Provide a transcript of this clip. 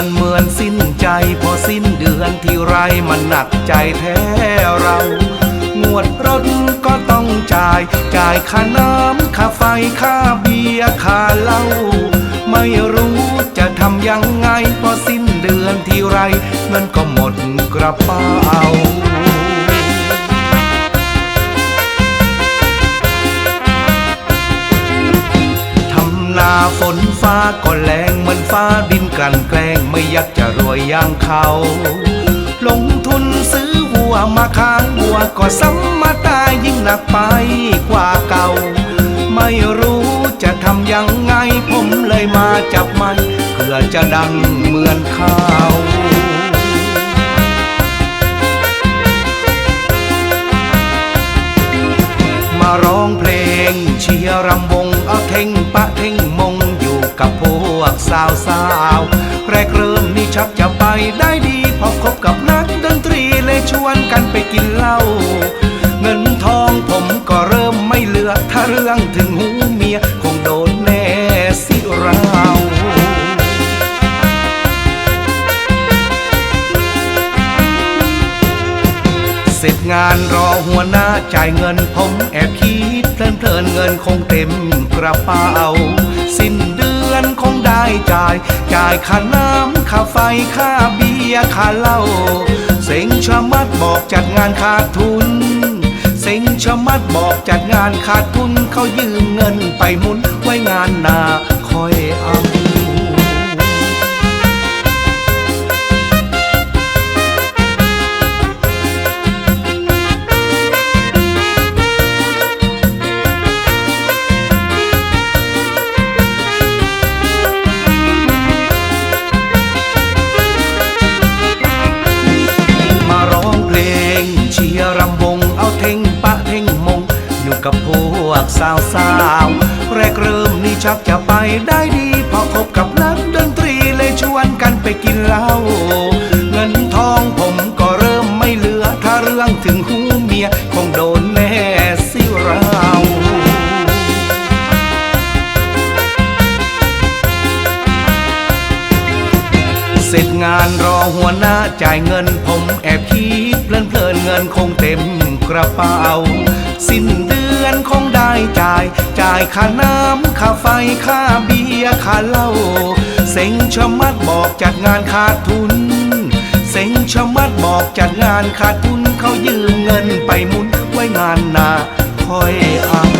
อนเหมือนสิ้นใจ พอสิ้นเดือนที่ไรมันหนักใจแท้เรา งวดรถก็ต้องจ่าย จ่ายค่าน้ำค่าไฟค่าเบียร์ค่าเหล้าไม่รู้จะทำยังไง พอสิ้นเดือนที่ไรเงินก็หมดกระเป๋า ก็แรงเหมือนฟ้าดินกลั่นแกล้งไม่อยากจะรวยอย่างเขา ลงทุนซื้อวัวมาค้างวัวก็ซ้ำมาตายยิ่งหนักไปกว่าเก่า ไม่รู้จะทำยังไงผมเลยมาจับมันเพื่อจะดังเหมือนเขามาร้องเพลงเชียร์รำวงเอาเท่งปะเท่งมง กับพวกสาวสาวๆแรกเริ่มนี่ชักจะไปได้ดี พอคบกับนักดนตรีเลยชวนกันไปกินเหล้าเงินทองผมก็เริ่มไม่เหลือ ถ้าเรื่องถึงหูเมีย คงโดนแน่สิเราเสร็จงานรอหัวหน้าจ่ายเงินผมแอบคิดเพลินเพลินเงินคงเต็มกระเป๋า จ่าย จ่ายค่าน้ำค่าไฟค่าเบียร์ค่าเหล้าเซ็งชะมัดบอกจัดงานขาดทุน เซ็งชะมัดบอกจัดงานขาดทุนเขายืมเงินไปหมุนไว้งานนา ชียร์รำวงเอาเท่งปะเท่งมง อยู่กับพวกสาวสาวแรกเริ่มนี่ชักจะไปได้ดี พอคบกับนักดนตรีเลยชวนกันไปกินเหล้าเงินทองผมก็เริ่มไม่เหลือ ถ้าเรื่องถึงหูเมียคงโดนแน่สิเราเสร็จงานรอหัวหน้าจ่ายเงินผมแอบคิด เพลินเพลินเงินคงเต็มกระเป๋า สิ้นเดือนคงได้จ่าย จ่ายค่าน้ำค่าไฟค่าเบียร์ค่าเหล้าเซ็งชะมัดบอกจัดงานขาดทุน เซ็งชะมัดบอกจัดงานขาดทุนเขายืมเงินไปมุนไว้งานหน้าคอยเอา